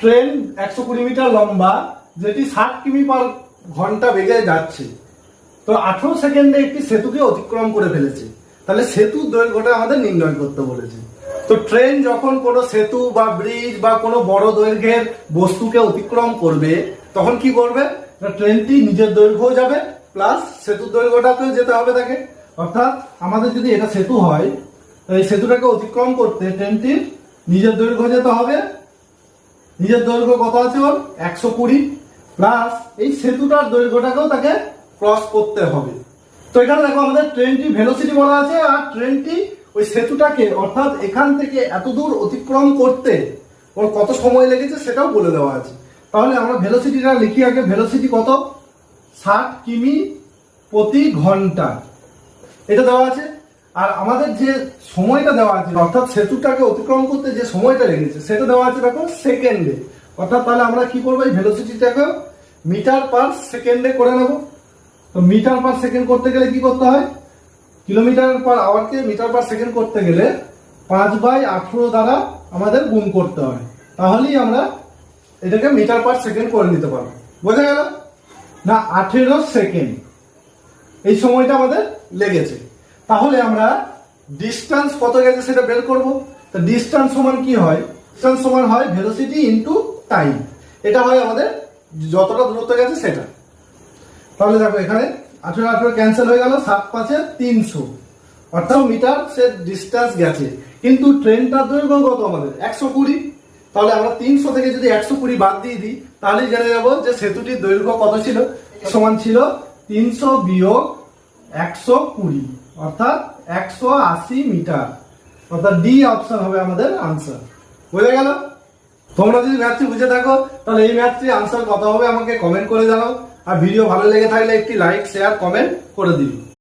Train একশো কুড়ি metre লম্বা, যেটি ষাট কিমি পার ঘণ্টা বেগে যাচ্ছে। তো আঠারো সেকেন্ডে একটি সেতুকে অতিক্রম করে ফেলেছে। তাহলে সেতুর দৈর্ঘ্যটা আমাদের নির্ণয় করতে বলেছে। তো ট্রেন যখন কোনো সেতু বা ব্রিজ বা কোনো বড় দৈর্ঘ্যের বস্তুকে অতিক্রম করবে, তখন কি করবে? ট্রেনটি নিজের দৈর্ঘ্য যাবে, প্লাস সেতুর দৈর্ঘ্যটাকেও যেতে হবে তাকে। অর্থাৎ আমাদের যদি এটা সেতু হয়, এই সেতুটাকে অতিক্রম করতে ট্রেনটির নিজের দৈর্ঘ্য যেতে হবে নিজের দৈর্ঘ্য কত আছে ওর একশো কুড়ি। প্লাস এই সেতুটার দৈর্ঘ্যটাকেও তাকে ক্রস করতে হবে। তো এখানে দেখো আমাদের ট্রেনটি ভেলোসিটি বলা আছে, আর ট্রেনটি ওই সেতুটাকে অর্থাৎ এখান থেকে এত দূর অতিক্রম করতে ওর কত সময় লেগেছে সেটাও বলে দেওয়া আছে। তাহলে আমরা ভেলোসিটিটা লিখি আগে ভেলোসিটি কত? ষাট কিমি প্রতি ঘণ্টা। এটা দেওয়া আছে। আর আমাদের যে সময়টা দেওয়া আছে, অর্থাৎ সেতুটাকে অতিক্রম করতে যে সময়টা লেগেছে, সেটা দেওয়া আছে দেখো সেকেন্ডে অর্থাৎ তাহলে আমরা কি করব? এই ভেলোসিটিটাকে মিটার পার সেকেন্ডে করে নেব। তো মিটার পার সেকেন্ড করতে গেলে কি করতে হয়? কিলোমিটার পার আওয়ারকে মিটার পার সেকেন্ড করতে গেলে পাঁচ বাই আঠেরো দ্বারা আমাদের গুণ করতে হয়। তাহলেই আমরা এটাকে মিটার পার সেকেন্ড করে নিতে পারব। বোঝা গেল? না, আঠেরো সেকেন্ড এই সময়টা আমাদের লেগেছে। তাহলে আমরা ডিস্টেন্স কত গেছে সেটা বের করব? তো ডিস্টেন্স সমান কি হয়? ডিস্টেন্স সমান হয় ভেলোসিটি ইনটু টাইম এটা হয় আমাদের যতটা দূরত্ব গেছে সেটা। তাহলে দেখো এখানে আঠেরো আঠেরো ক্যান্সেল হয়ে গেল, সাত পাঁচে তিনশো। অর্থাৎ মিটার সে ডিস্টেন্স গেছে। কিন্তু ট্রেনটার দৈর্ঘ্য কত আমাদের? একশো কুড়ি। তাহলে আমরা তিনশো থেকে যদি একশো কুড়ি বাদ দিয়ে দিই তাহলে জেনে যাব যে সেতুটির দৈর্ঘ্য কত ছিল? সমান ছিল তিনশো বিয়োগ একশো কুড়ি, অর্থাৎ একশো আশি মিটার। অর্থাৎ ডি অপশন হবে আমাদের আনসার। বুঝে গেল? তোমরা যদি ম্যাথটি বুঝে থাকো, তাহলে এই ম্যাথটি আনসার কত হবে, আমাকে কমেন্ট করে জানাও। আর ভিডিও ভালো লেগে থাকলে একটি লাইক শেয়ার কমেন্ট করে দিও।